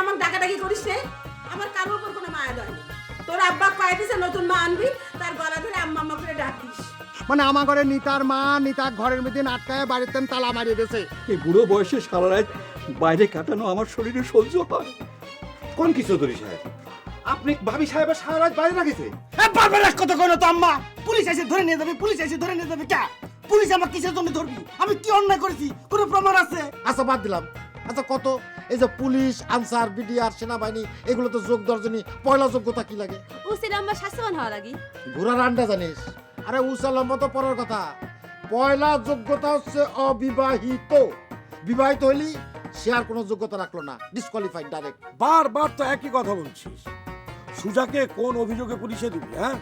আমার ডাকাডাকি করিস রে আমার কারোর উপর কোনো মায়া দেয় তোর আব্বা কয়ে দিছে নতুন মা আনবি তার গলা ধরে আম্মা আম্মা করে ডাক দিস। মানে আমার ঘরে নিতার মা নিতা ঘরের মধ্যে আটকায় বাড়িতে তালা মারিয়ে দিয়েছে। এই বুড়ো বয়সে সারা রাত বাইরে কাটানো আমার শরীরে সহ্য হয়। কোন কি চৌধুরী সাহেব? আপনি ভাবি সাহেবের সারা রাত বাইরে রাখিছে বারবার এক কথা কইলো তো আম্মা। পুলিশ এসে ধরে নিয়ে যাবে পুলিশ এসে ধরে নিয়ে যাবে কে? পুলিশ আমার কিসের জন্য ধরবি? আমি কি অন্যায় করেছি? কোনো প্রমাণ আছে? আচ্ছা বাদ দিলাম। আচ্ছা কত? এই যে পুলিশ আনসার বিডিআর সেনাবাহিনী এগুলো তো যোগ দর্জনী পয়লা যোগ্যতা কি লাগে? উচিত আমার স্বাস্থ্যবান হওয়া লাগি। ঘোড়ার আন্ডা জানিস? আরে উসালম্ব তো পরের কথা। পয়লা যোগ্যতা হচ্ছে অবিবাহিত। বিবাহিত হলি সে আর কোনো যোগ্যতা রাখল না ডিসকোয়ালিফাইড ডাইরেক্ট বারবার তো একই কথা বলছিস। সুজাকে কোন অভিযোগে পুলিশে দিবি হ্যাঁ?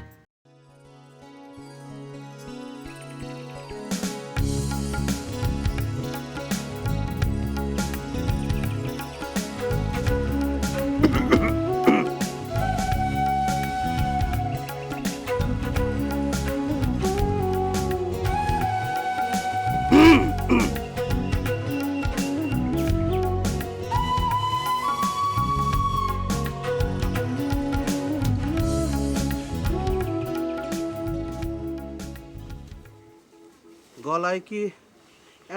গলায় কি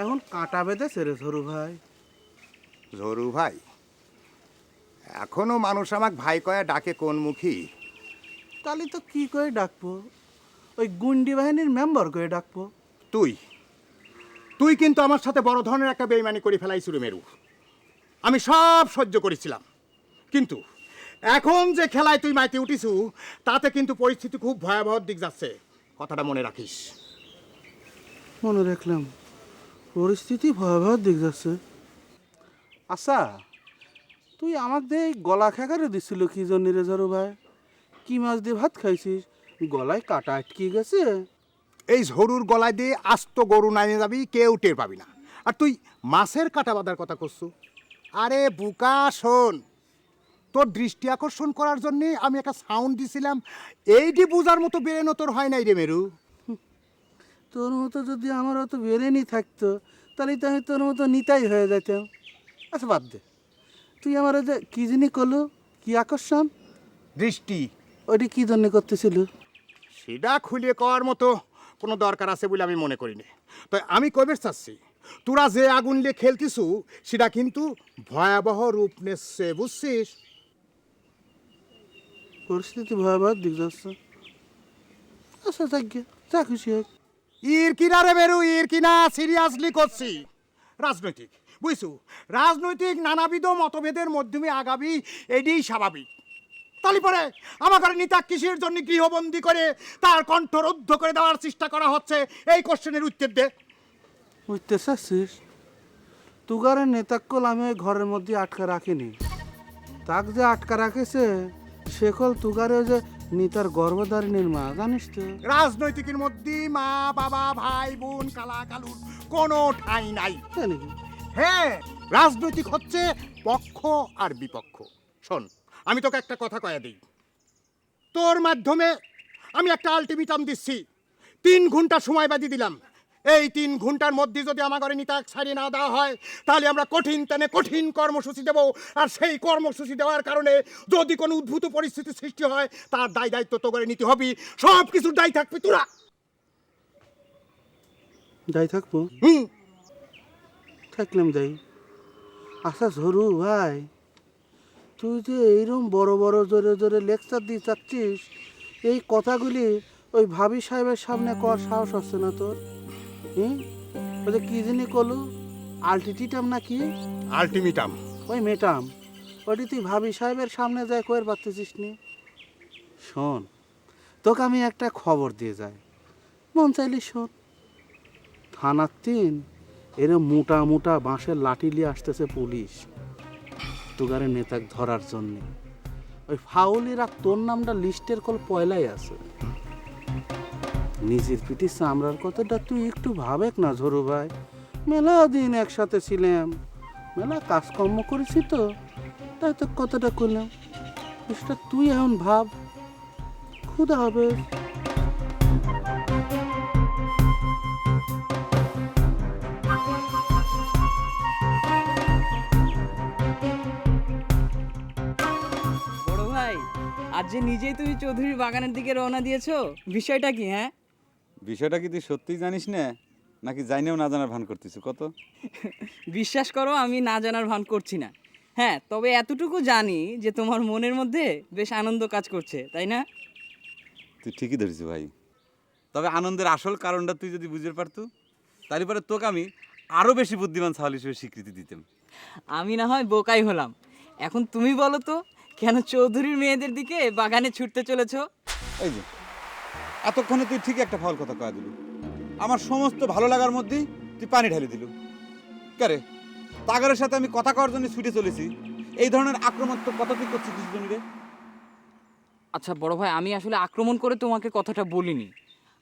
এখন কাঁটা বেঁধেছে রে সরু ভাই? জরু ভাই এখনও মানুষ আমাকে ভাই কয়া ডাকে কোন মুখী? তাহলে তো কি করে ডাকবো? ওই গুন্ডি বাহিনীর মেম্বার করে ডাকবো। তুই তুই কিন্তু আমার সাথে বড় ধরনের একটা বেইমানি করে ফেলাইছিল মেরু। আমি সব সহ্য করেছিলাম। কিন্তু এখন যে খেলায় তুই মাইতে উঠিছু তাতে কিন্তু পরিস্থিতি খুব ভয়াবহ দিক যাচ্ছে। কথাটা মনে রাখিস। মনে রাখলাম। পরিস্থিতি ভয়াবহ দিক যাচ্ছে। আচ্ছা তুই আমাকে দিয়ে গলা খেকারে দিছিল কি জন্য রে ভাই? কি মাছ দিয়ে ভাত খাইছিস? গলায় কাটা আটকে গেছে। এই ঝরুর গলায় দিয়ে আস্ত গরু নামিয়ে যাবি, কেউ টের পাবি না। আর তুই মাছের কাটা বাঁধার কথা করছু? আরে বুকা, শোন। তোর দৃষ্টি আকর্ষণ করার জন্যে আমি একটা সাউন্ড দিছিলাম। এইটি বুঝার মতো বেরেনো তোর হয় নাই রে মেরু। তোর মতো যদি আমার অত বেরেনি থাকতো তাহলে তো আমি তোর মতো নিতাই হয়ে যেতাম আচ্ছা বাদ দে। তুই আমার ওই যে কি জিনি করল? কী আকর্ষণ? দৃষ্টি। ওইটি কী জন্য করতেছিল? সেটা খুলিয়ে কওয়ার মতো কোনো দরকার আছে বলে আমি মনে করি না তো আমি কবে চাচ্ছি? তোরা যে আগুন নিয়ে খেলতিছু সেটা কিন্তু ভয়াবহ রূপ নেচ্ছে বুঝছিস? পরিস্থিতি ভয়াবহ দিক যাচ্ছে আচ্ছা যাক যা খুশি হোক। ইর কিনা রে বেরু, ইর কিনা সিরিয়াসলি করছি। রাজনৈতিক, বুঝছ? রাজনৈতিক নানাবিধ মতভেদের মাধ্যমে আগাবি, এটাই স্বাভাবিক। তালি পরে আমাকে নেতা কিসের জন্য গৃহবন্দী করে তার কণ্ঠ রুদ্ধ করে দেওয়ার চেষ্টা করা হচ্ছে? এই কোশ্চেনের উত্তর দে। চাচ্ছিস? তুগারের নেতাক্কল আমি ওই ঘরের মধ্যে আটকা রাখিনি। তাক যে আটকা রাখেছে সেকল তুগারে যে নিতার গর্ভধারিণীর মা জানিস তো। রাজনৈতিকের মধ্যে মা বাবা ভাই বোন কালা কালুর কোনো ঠাঁই নাই। তাই নাকি? হ্যাঁ রাজনৈতিক হচ্ছে পক্ষ আর বিপক্ষ। শোন আমি তোকে একটা কথা কয়া দিই। তোর মাধ্যমে আমি একটা আলটিমেটাম দিচ্ছি। তিন ঘণ্টা সময় বাদি দিলাম। এই তিন ঘণ্টার মধ্যে যদি আমার ঘরে নিতাক ছাড়িয়ে না দেওয়া হয় তাহলে আমরা কঠিন তেনে কঠিন কর্মসূচি দেব। আর সেই কর্মসূচি দেওয়ার কারণে যদি কোনো উদ্ভূত পরিস্থিতি সৃষ্টি হয় তার দায় দায়িত্ব তো করে নিতে হবে। সব কিছুর দায় থাকবে তোরা। যাই থাকব? হুম। থাকলাম যাই আচ্ছা ঝরু ভাই তুই যে এইরকম বড় বড় জোরে জোরে লেকচার দিয়ে চাচ্ছিস এই কথাগুলি ওই ভাবি সাহেবের সামনে কর সাহস হচ্ছে না তোর। হুম? ওই কি জিনি কলু? আলটিটিটাম না কি আলটিমেটাম। ওই মেটাম। ওটি তুই ভাবি সাহেবের সামনে যায় কয়ের পারতেছিস নি শোন তোকে আমি একটা খবর দিয়ে যাই। মন চাইলে শোন। থানার তিন এরম মোটা মোটা বাঁশের লাঠি নিয়ে আসতেছে পুলিশ। তুগারে নেতাকে ধরার জন্যে। ওই ফাউলিরা তোর নামটা লিস্টের কল পয়লাই আছে। নিজের পিঠে চামড়ার কথাটা তুই একটু ভাবেক না ঝরু ভাই। মেলা দিন একসাথে ছিলাম, মেলা কাজকর্ম করেছি তো, তাই তো কথাটা করলাম সেটা তুই এখন ভাব খুদা হবে। আজ যে নিজেই তুমি চৌধুরীর বাগানের দিকে রওনা দিয়েছ, বিষয়টা কি হ্যাঁ? বিষয়টা কি তুই সত্যিই জানিস না? নাকি জানিও না জানার ভান করতিস কত? বিশ্বাস করো আমি না জানার ভান করছি না। হ্যাঁ তবে এতটুকু জানি যে তোমার মনের মধ্যে বেশ আনন্দ কাজ করছে তাই না? তুই ঠিকই ধরেছিস ভাই। তবে আনন্দের আসল কারণটা তুই যদি বুঝতে পারতু তাহলে পরে তোকে আমি আরও বেশি বুদ্ধিমান সাহল হিসেবে স্বীকৃতি দিতাম। আমি না হয় বোকাই হলাম। এখন তুমি বলো তো কেন চৌধুরীর মেয়েদের দিকে বাগানে ছুটতে চলেছো? এই যে এতক্ষণে তুই ঠিক একটা ফল কথা কয়া দিলু। আমার সমস্ত ভালো লাগার মধ্যেই তুই পানি ঢালি দিলু। কারে তাগারের সাথে আমি কথা কওয়ার জন্য ছুটে চলেছি। এই ধরনের আক্রমণাত্মক কথা তুই করছিস কিছু রে? আচ্ছা বড় ভাই আমি আসলে আক্রমণ করে তোমাকে কথাটা বলিনি।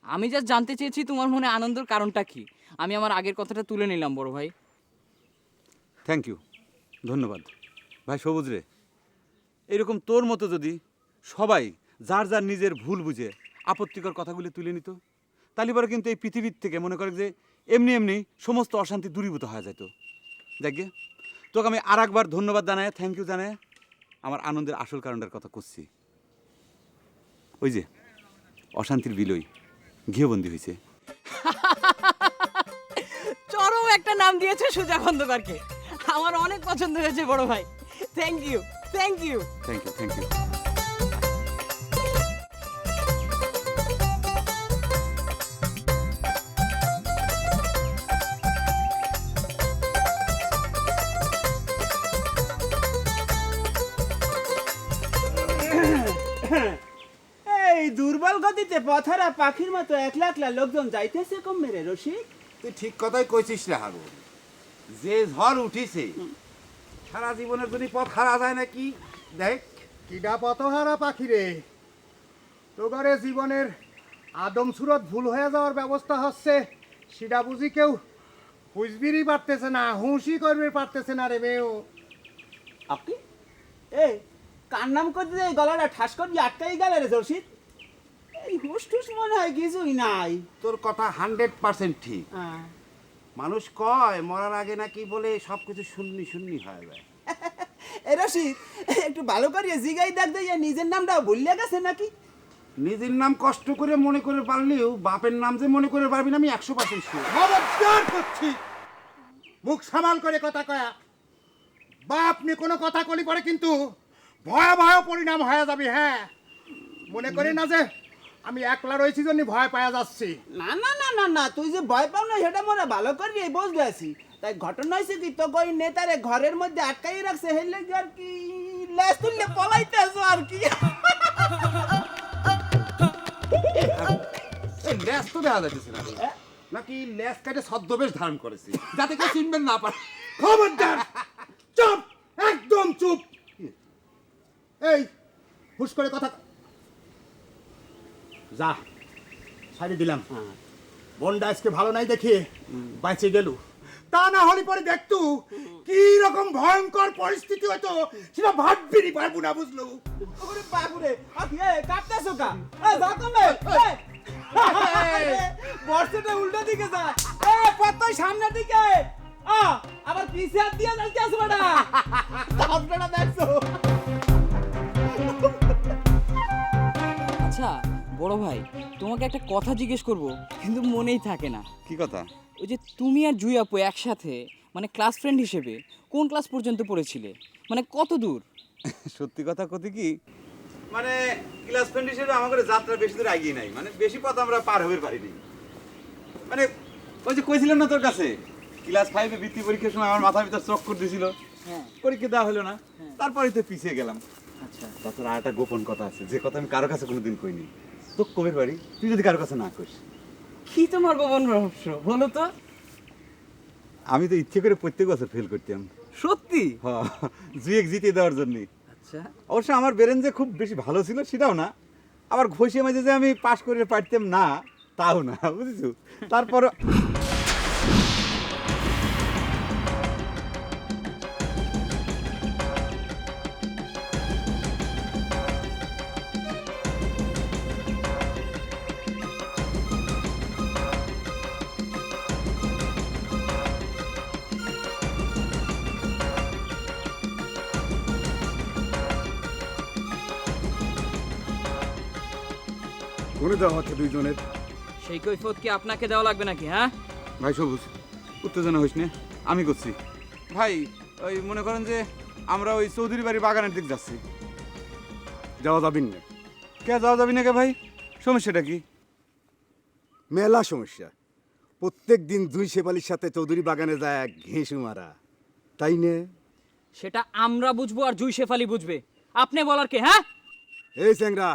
আমি যা জানতে চেয়েছি তোমার মনে আনন্দের কারণটা কি। আমি আমার আগের কথাটা তুলে নিলাম বড় ভাই। থ্যাংক ইউ ধন্যবাদ। ভাই সবুজ রে। এরকম তোর মতো যদি সবাই যার যার নিজের ভুল বুঝে আপত্তিকর কথাগুলি তুলে নিত। তাহলে পরে কিন্তু এই পৃথিবীর থেকে মনে করে যে এমনি এমনি সমস্ত অশান্তি দূরীভূত হয়ে যেত দেখগে তোকে আমি আর একবার ধন্যবাদ জানায় থ্যাংক ইউ জানায় আমার আনন্দের আসল কারণটার কথা করছি ওই যে অশান্তির বিলই গৃহবন্দী হয়েছে চরম একটা নাম দিয়েছে সুজা খন্দকারকে। আমার অনেক পছন্দ হয়েছে বড় ভাই। Thank you thank you thank you thank you পথারা পাখির মতো একলা একলা লোকজন যাইতেছে কম মেরে রশিদ তুই ঠিক কথাই কইছিস রে হাগু যে ঝড় উঠিছে সারা জীবনের যদি পথ হারা যায় নাকি? দেখ। কিডা পাখি রে তোগরে জীবনের আদম সুরত ভুল হয়ে যাওয়ার ব্যবস্থা হচ্ছে সেটা বুঝি কেউ বুঝবিরই পারতেছে না হুঁশি করবে পারতেছে না রে মেয়েও আপনি? এ কার নাম করতে যে গলাটা ঠাস করে আটকাই গেলে রে রশিদ টুস মনে হয় কিছুই নাই। তোর কথা হান্ড্রেড পার্সেন্ট ঠিক। হ্যাঁ। মানুষ কয় মরার আগে নাকি বলে সব কিছু শূন্যি শূন্যি হয়ে যায়। এ রশিদ একটু ভালো করে জিগাই দেখ দিয়ে নিজের নামটাও ভুলিয়া গেছে নাকি? নিজের নাম কষ্ট করে মনে করে পারলেও বাপের নাম যে মনে করে পারবি না আমি একশো পার্সেন্ট শিওর খবরদার করছি। মুখ সামাল করে কথা কয়া। বাপ নিয়ে কোনো কথা কলি পরে কিন্তু ভয়াবহ পরিণাম হয়ে যাবে হ্যাঁ। মনে করি না যে আমি একলা রয়েছি জন্য ভয় পাওয়া যাচ্ছি। না না না না না তুই যে ভয় পাও না সেটা মনে ভালো করি বুঝতে আছি। তাই ঘটনা হয়েছে কি তো কই নেতারে ঘরের মধ্যে আটকাই রাখছে হেললে কি আর কি লেস তুললে পলাইতে আসো আর কি। এই ল্যাস তো দেখা যাচ্ছে না। নাকি ল্যাস কাটে ছদ্মবেশ ধারণ করেছে? যাতে কেউ চিনবেন না পারে। খবরদার চুপ একদম চুপ। এই হুশ করে কথা যা ছাড়ি দিলাম। বনটা আজকে ভালো নাই দেখে বাঁচে গেল। তা না হলে পরে দেখতু কি রকম ভয়ঙ্কর পরিস্থিতি হতো সেটা ভাববিনি পারব না বুঝলো। ওরে বাপুরে আকি এ কাটতেছো কা? এ যা তুমি বর্ষাটা উল্টো দিকে যা। এ পত্তই সামনের দিকে। আ আবার পিছে হাত দিয়ে একটা কথা জিজ্ঞেস করব কিন্তু মনেই থাকে না। কি কথা? ওই যে তুমি আর জুই আপু একসাথে মানে ক্লাস ফ্রেন্ড হিসেবে কোন ক্লাস পর্যন্ত পড়েছিলে? মানে কত দূর? সত্যি কথা কতি কি? মানে ক্লাস ফ্রেন্ড হিসেবে আমাদের যাত্রা বেশি দূর এগিয়ে নাই। মানে বেশি পথ আমরা পার হতে পারিনি। মানে ওই যে কইছিলাম না তোর কাছে ক্লাস ফাইভে বৃত্তি পরীক্ষার সময় আমার মাথার ভিতর চক করে দিয়েছিল হ্যাঁ। পরীক্ষা দেওয়া হলো না। তারপরেই তো পিছিয়ে গেলাম। আচ্ছা। তাছাড়া আর একটা গোপন কথা আছে যে কথা আমি কারও কাছে কোনোদিন কইনি। তো কবির বাড়ি তুই যদি কারও কাছে না করিস। কি তোমার গোপন রহস্য বলো তো? আমি তো ইচ্ছে করে প্রত্যেক বছর ফেল করতাম। সত্যি? হ্যাঁ জুয়েক জিতিয়ে দেওয়ার জন্য। আচ্ছা। অবশ্য আমার বেরেন যে খুব বেশি ভালো ছিল সেটাও না। আবার ঘষিয়ে মাঝে যে আমি পাশ করে পারতাম না তাও না বুঝেছ? তারপর কোনে দেওয়া হচ্ছে দুইজনের। সেই কৈফত কি আপনাকে দেওয়া লাগবে নাকি হ্যাঁ? ভাই সবুজ উত্তেজনা হইস নে। আমি করছি। ভাই ওই মনে করেন যে আমরা ওই চৌধুরী বাড়ি বাগানের দিক যাচ্ছি। যাওয়া যাবেন না। কে যাওয়া যাবি না কে ভাই? সমস্যাটা কি? মেলা সমস্যা। প্রত্যেক দিন দুই শেপালির সাথে চৌধুরী বাগানে যায় ঘেঁষু মারা। তাই নে? সেটা আমরা বুঝব আর জুই শেফালি বুঝবে। আপনি বলার কে হ্যাঁ? এই স্যাংরা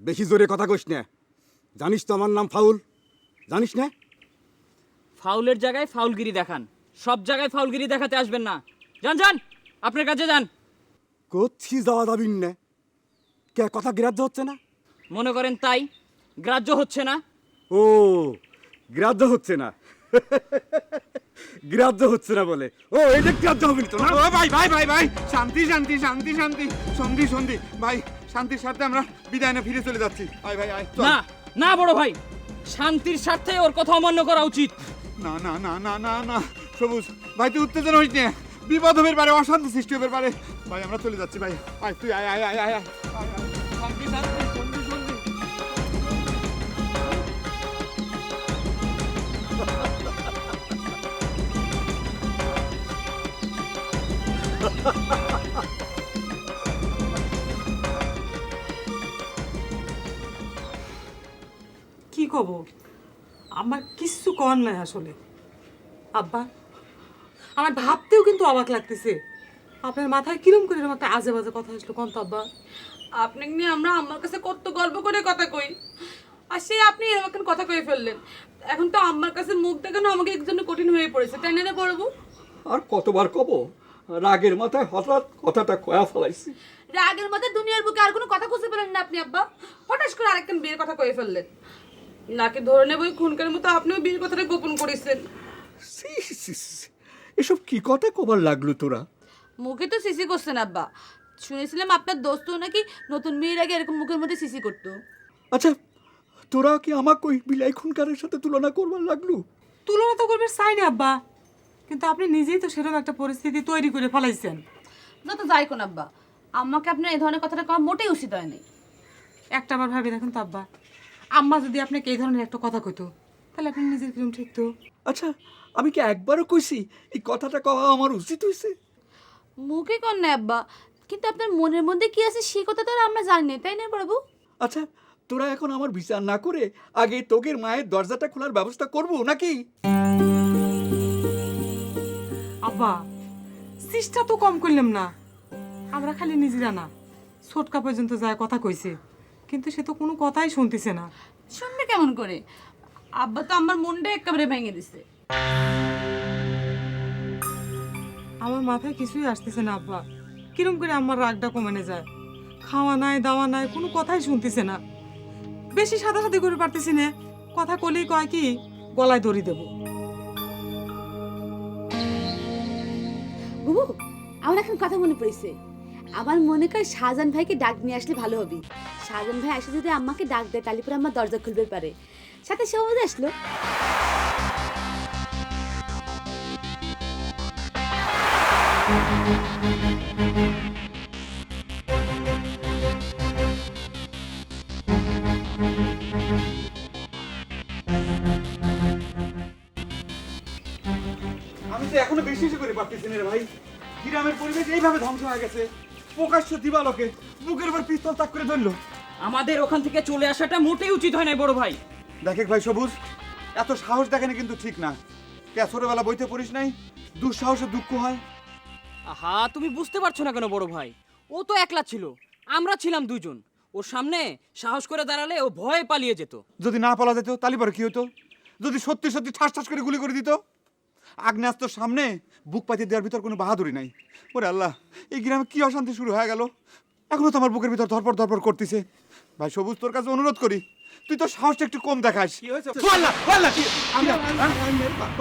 বেশি জোরে কথা কইস না। জানিস তো আমার নাম ফাউল। জানিস না? ফাউলের জায়গায় ফাউলগিরি দেখান। সব জায়গায় ফাউলগিরি দেখাতে আসবেন না। যান যান আপনার কাছে যান। করছি যাওয়া যাবিন না। কে কথা গ্রাহ্য হচ্ছে না? মনে করেন তাই গ্রাহ্য হচ্ছে না। ও গ্রাহ্য হচ্ছে না। গ্রাহ্য হচ্ছে না বলে। ও এটা গ্রাহ্য হবে না ভাই ভাই ভাই ভাই শান্তি শান্তি শান্তি শান্তি। সন্ধি সন্ধি। ভাই শান্তির স্বার্থে আমরা বিদায় না ফিরে চলে যাচ্ছি। আয় ভাই আয় চল। না না বড় ভাই শান্তির স্বার্থে ওর কথা অমান্য করা উচিত। না না না না না না সবুজ ভাই তুই উত্তেজনা হইস না। বিপদ হবের পারে অশান্তি সৃষ্টি হবের পারে। ভাই আমরা চলে যাচ্ছি ভাই। আয় তুই আয় আয় আয় আয় আয়। কব আমার কিচ্ছু কর নাই আসলে। আব্বা আমার ভাবতেও কিন্তু অবাক লাগতেছে। আপনার মাথায় কিরম করে এরকম একটা আজে বাজে কথা আসলো কোন তো আব্বা? আপনাকে নিয়ে আমরা আমার কাছে কত গল্প করে কথা কই। আর সে আপনি এরকম কথা কয়ে ফেললেন। এখন তো আমার কাছে মুখ দেখানো আমাকে একজন কঠিন হয়ে পড়েছে তাই না রে বড়বু? আর কতবার কব রাগের মাথায় হঠাৎ কথাটা কয়া ফেলাইছি। রাগের মাথায় দুনিয়ার বুকে আর কোনো কথা খুঁজে পেলেন না আপনি আব্বা। হঠাৎ করে আরেকজন বিয়ের কথা কয়ে ফেললেন। নাকি ধরে নেব ওই খুনকার মতো আপনিও বিয়ের কথাটা গোপন করেছেন। এসব কি কথা কবার লাগল তোরা? মুখে তো সিসি করছেন আব্বা। শুনেছিলাম আপনার দোস্ত নাকি নতুন মেয়ের আগে এরকম মুখের মধ্যে সিসি করতো। আচ্ছা তোরা কি আমাকে ওই বিলাই খুনকারের সাথে তুলনা করবার লাগল? তুলনা তো করবে চাই না আব্বা। কিন্তু আপনি নিজেই তো সেরকম একটা পরিস্থিতি তৈরি করে ফেলাইছেন। যত যাই কোন আব্বা আমাকে আপনার এই ধরনের কথাটা কওয়া মোটেই উচিত হয়নি। একটা আবার ভাবি দেখুন তো আব্বা আম্মা যদি আপনাকে এই ধরনের একটা কথা কইতো তাহলে আপনি নিজের কিরম ঠিক তো? আচ্ছা আমি কি একবারও কইছি এই কথাটা কওয়া আমার উচিত হয়েছে মুখে কর না আব্বা কিন্তু আপনার মনের মধ্যে কি আছে সেই কথা তো আর আমরা জানি না তাই না বাবু আচ্ছা তোরা এখন আমার বিচার না করে আগে তোকের মায়ের দরজাটা খোলার ব্যবস্থা করব নাকি? আব্বা চেষ্টা তো কম করলাম না। আমরা খালি নিজেরা না। ছোটকা পর্যন্ত যায় কথা কইছে। কিন্তু সে তো কোনো কথাই শুনতেছে না। শুনবে কেমন করে? আব্বা তো আমার মনটা একেবারে ভেঙে দিছে। আমার মাথায় কিছুই আসতেছে না আব্বা। কিরম করে আমার রাগটা কমানো যায়? খাওয়া নাই দাওয়া নাই কোনো কথাই শুনতেছে না। বেশি সাদা সাদি করে পারতেছি না। কথা কলেই কয় কি গলায় দড়ি দেবো। বুবু আমার এখন কথা মনে পড়েছে। আমার মনে কয় শাহজান ভাইকে ডাক নিয়ে আসলে ভালো হবে। শাহজান ভাই এসে যদি আম্মাকে ডাক দেয়, তাহলে পরে আমার দরজা খুলবে পারে। সাথে সবুজ আসলো। আমি তো এখনও বেশি বেশি করে পারতেছি না রে ভাই। গ্রামের পরিবেশ এইভাবে ধ্বংস হয়ে গেছে। প্রকাশ্য দিবালোকে বুকের উপর পিস্তল তাক করে ধরলো। আমাদের ওখান থেকে চলে আসাটা মোটেই উচিত হয় না বড় ভাই। দেখে ভাই সবুজ এত সাহস দেখেনি কিন্তু ঠিক না। ছোটবেলা বইতে পড়িস নাই? দুঃসাহসে দুঃখ হয়। আহা তুমি বুঝতে পারছ না কেন বড় ভাই? ও তো একলা ছিল আমরা ছিলাম দুজন ওর সামনে সাহস করে দাঁড়ালে ও ভয়ে পালিয়ে যেত। যদি না পালা যেত তাহলে পরে কি হতো? যদি সত্যি সত্যি ঠাস ঠাস করে গুলি করে দিত? আগ্নেয়াস্ত্র সামনে বুক পাতিয়ে দেওয়ার ভিতর কোনো বাহাদুরি নাই। ওরে আল্লাহ এই গ্রামে কি অশান্তি শুরু হয়ে গেল? এখনও তো আমার বুকের ভিতর ধরপড় ধরপড় করতেছে। ভাই সবুজ তোর কাছে অনুরোধ করি। তুই তো সাহসটা একটু কম দেখাস। কি হয়েছে?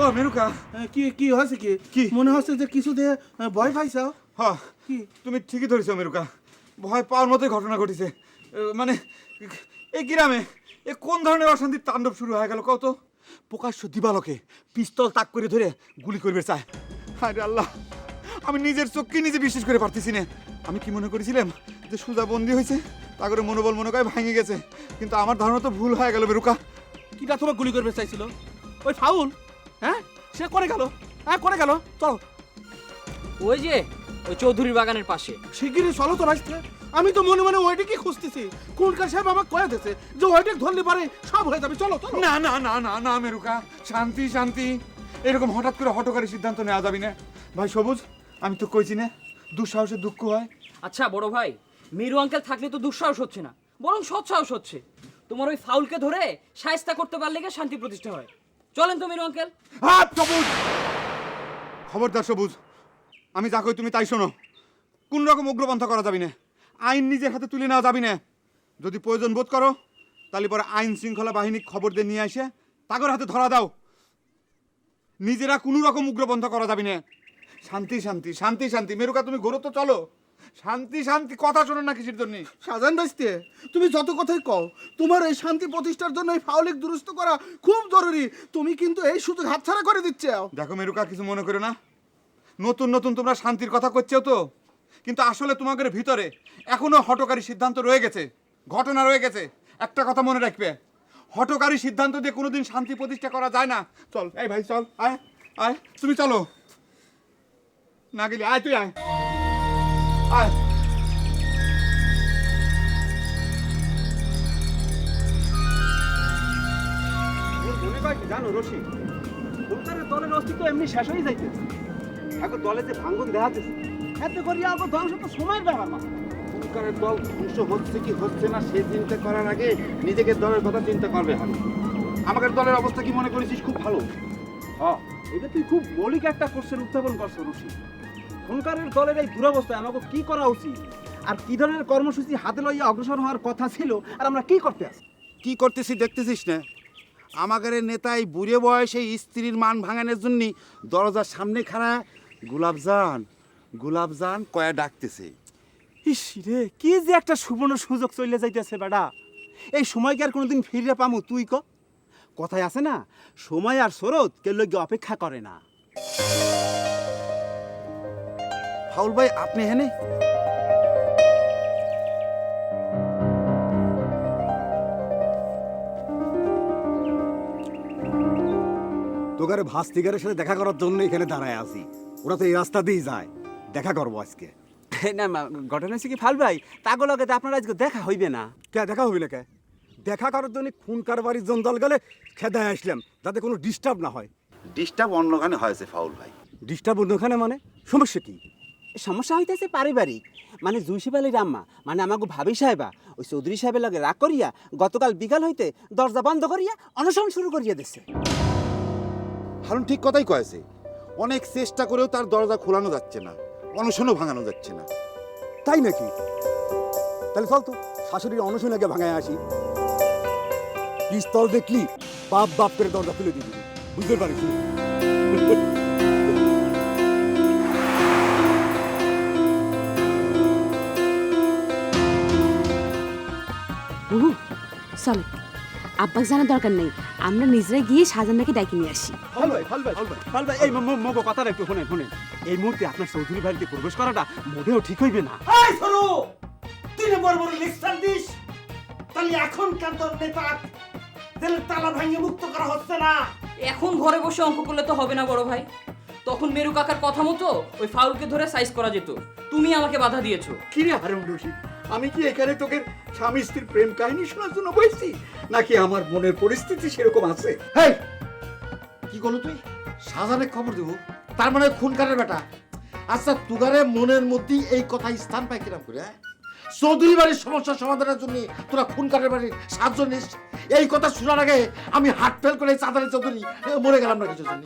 ও মেরুকা কি কি হয়েছে কি? কি? মনে হচ্ছে যে কিছু দিয়ে ভয় পাইছাও হ তুমি ঠিকই ধরেছো মেরুকা ভয় পাওয়ার মতোই ঘটনা ঘটেছে। মানে এই গ্রামে এ কোন ধরনের অশান্তির তাণ্ডব শুরু হয়ে গেল কত? প্রকাশ্য দিবালকে পিস্তল তাক করে ধরে গুলি করবে চায়। আরে আল্লাহ আমি নিজের চোখকে নিজে বিশ্বাস করে পারতেছি না। আমি কি মনে করেছিলাম যে সুজা বন্দি হয়েছে? তা করে মনোবল মনে করে ভেঙে গেছে। কিন্তু আমার ধারণা তো ভুল হয়ে গেল মেরুকা কিটা তোমার গুলি করবে চাইছিল? ওই ফাউল? হ্যাঁ? সে করে গেল। হ্যাঁ করে গেল। চলো। ওই যে ওই চৌধুরী বাগানের পাশে। শিগগিরই চলো তো রাস্তে আমি তো মনে মনে ওইটাকে খুঁজতেছি। কোনকার সাহেব আমাকে কয়ে দিয়েছে যে ওইটা ধরলে পারে সব হয়ে যাবে। চলো চলো। না না না না না মেরুকা। শান্তি শান্তি। এরকম হঠাৎ করে হটকারী সিদ্ধান্ত নেওয়া যাবি না। ভাই সবুজ আমি তো কইছি না দুঃসাহসে দুঃখ হয়। আচ্ছা বড় ভাই মিরু আঙ্কেল থাকলে তো দুঃসাহস হচ্ছে না, বরং সৎসাহস হচ্ছে। তোমার ওই ফাউলকে ধরে সায়স্তা করতে পারলে গিয়ে শান্তি প্রতিষ্ঠা হয়। চলেন তো মিরু আঙ্কেল। হাত সবুজ! খবরদার সবুজ, আমি যা কই তুমি তাই শোনো। কোন রকম উগ্রপন্থা করা যাবি না, আইন নিজের হাতে তুলে নেওয়া যাবি না। যদি প্রয়োজন বোধ করো, তাহলে পরে আইন শৃঙ্খলা বাহিনী খবর দিয়ে নিয়ে আসে, তাগর হাতে ধরা দাও। নিজেরা কোনো রকম উগ্রপন্থা করা যাবি না। শান্তি শান্তি শান্তি শান্তি। মেরুকা, তুমি ঘোরো তো, চলো। শান্তি শান্তি কথা শোনো না কিসের জন্য? সাজান রাস্তে তুমি যত কথাই কও তোমার এই শান্তি প্রতিষ্ঠার জন্য এই ফাউলিক দুরুস্ত করা খুব জরুরি। তুমি কিন্তু এই সুযোগ হাতছাড়া করে দিচ্ছে। দেখো মেরুকা কিছু মনে করো না। নতুন নতুন তোমরা শান্তির কথা করছেও তো। কিন্তু আসলে তোমাদের ভিতরে এখনও হটকারী সিদ্ধান্ত রয়ে গেছে। ঘটনা রয়ে গেছে। একটা কথা মনে রাখবে। হটকারী সিদ্ধান্ত দিয়ে কোনোদিন শান্তি প্রতিষ্ঠা করা যায় না। চল এই ভাই চল আয় আয় তুমি চলো। না গেলে আয় তুই আয়। আয়। জানো রশি? সরকারের দলের অস্তিত্ব এমনি শেষ হয়ে যাইতেছে। এখন দলে যে ভাঙ্গন দেখাতেছে, এতে করিয়া আবার ধ্বংস তো সময়ের ব্যাপার সরকারের দল ধ্বংস হচ্ছে কি হচ্ছে না, সে চিন্তা করার আগে নিজেকে দলের কথা চিন্তা করবে আমি আমাদের দলের অবস্থা কি মনে করেছিস? খুব ভালো। হ্যাঁ এটা তুই খুব মৌলিক একটা কোশ্চেন উত্থাপন করছ রশি। সরকারের দলের এই দুরবস্থায় আমাকে কি করা উচিত? আর কি ধরনের কর্মসূচি হাতে লইয়া অগ্রসর হওয়ার কথা ছিল আর আমরা কি করতে আছি? কি করতেছি দেখতেছিস না? আমাদের নেতাই বুড়ে বয়সে স্ত্রীর মান ভাঙানোর জন্য দরজার সামনে খাড়া গুলাবজান গুলাবজান কয়া ডাকতেছে। ইস রে কি যে একটা সুবর্ণ সুযোগ চলে যাইতেছে বেটা। এই সময়কে আর কোনোদিন ফিরে পামু? তুই ক। কথায় আছে না সময় আর স্রোত কেউ লোক অপেক্ষা করে না। ফাউল ভাই আপনি হেনে তোকারে ভাস্তিকারের সাথে দেখা করার জন্য এখানে দাঁড়ায় আছি। ওরা তো এই রাস্তা দিয়েই যায়। দেখা করব আজকে। না মা, ঘটনা হচ্ছে কি ফাল ভাই? তাগো লগে তো আপনার আজকে দেখা হইবে না। কে দেখা হবে না কে? দেখা করার জন্য খুন কারবারির জঞ্জাল গেলে খেদায় আসলাম যাতে কোনো ডিস্টার্ব না হয়। ডিস্টার্ব অন্যখানে হয়েছে ফাউল ভাই। ডিস্টার্ব অন্যখানে মানে? সমস্যা কি? সমস্যা হইতেছে পারিবারিক। মানে জুইসিব আলীর আম্মা মানে আমাকে ভাবি সাহেবা, ওই চৌধুরী সাহেবের লগে রাগ করিয়া, গতকাল বিকাল হইতে দরজা বন্ধ করিয়া অনশন শুরু করিয়া দিচ্ছে হারুন ঠিক কথাই কয়েছে অনেক চেষ্টা করেও তার দরজা খোলানো যাচ্ছে না, অনশনও ভাঙানো যাচ্ছে না। তাই নাকি? তাহলে চল তো, শাশুড়ির অনশন আগে ভাঙায় আসি। পিস্তল দেখলি বাপ বাপ করে দরজা খুলে দিবি। বুঝতে পারিস চলো। আব্বাক জানার দরকার নেই। আমরা নিজেরা গিয়ে ভাইকে ডাকি নিয়ে আসি। ভাই ভাই ভাই এই মগো কথাটা একটু শুনেন শুনেন। এই মুহূর্তে আপনার চৌধুরী বাড়িতে প্রবেশ করাটা মোটেও ঠিক হইবে না। এই সরু তিন বড় বড় লিস্টার দিস। তাহলে এখন কেন তোর নেতা জেলের তালা ভাঙিয়ে মুক্ত করা হচ্ছে না। এখন ঘরে বসে অঙ্ক করলে তো হবে না বড় ভাই। তখন মেরু কাকার কথা মতো ওই ফাউলকে ধরে সাইজ করা যেত। তুমি আমাকে বাধা দিয়েছ। কিরে হারুন রশিদ আমি কি এখানে তোকে স্বামী স্ত্রীর প্রেম কাহিনী শোনার জন্য বলছি নাকি আমার মনের পরিস্থিতি সেরকম আছে? হেই! কি করল তুই? শাহজাহানে খবর দেবো। তার মানে খুন কারের বেটা। আচ্ছা তুগারে মনের মধ্যেই এই কথা স্থান পায় কিরাম করে হ্যাঁ? চৌধুরী বাড়ির সমস্যার সমাধানের জন্য তোরা খুন কারের বাড়ির সাহায্য নিস। এই কথা শোনার আগে আমি হার্ট ফেল করে চাঁদারে চৌধুরী মরে গেলাম না কিছু জন্য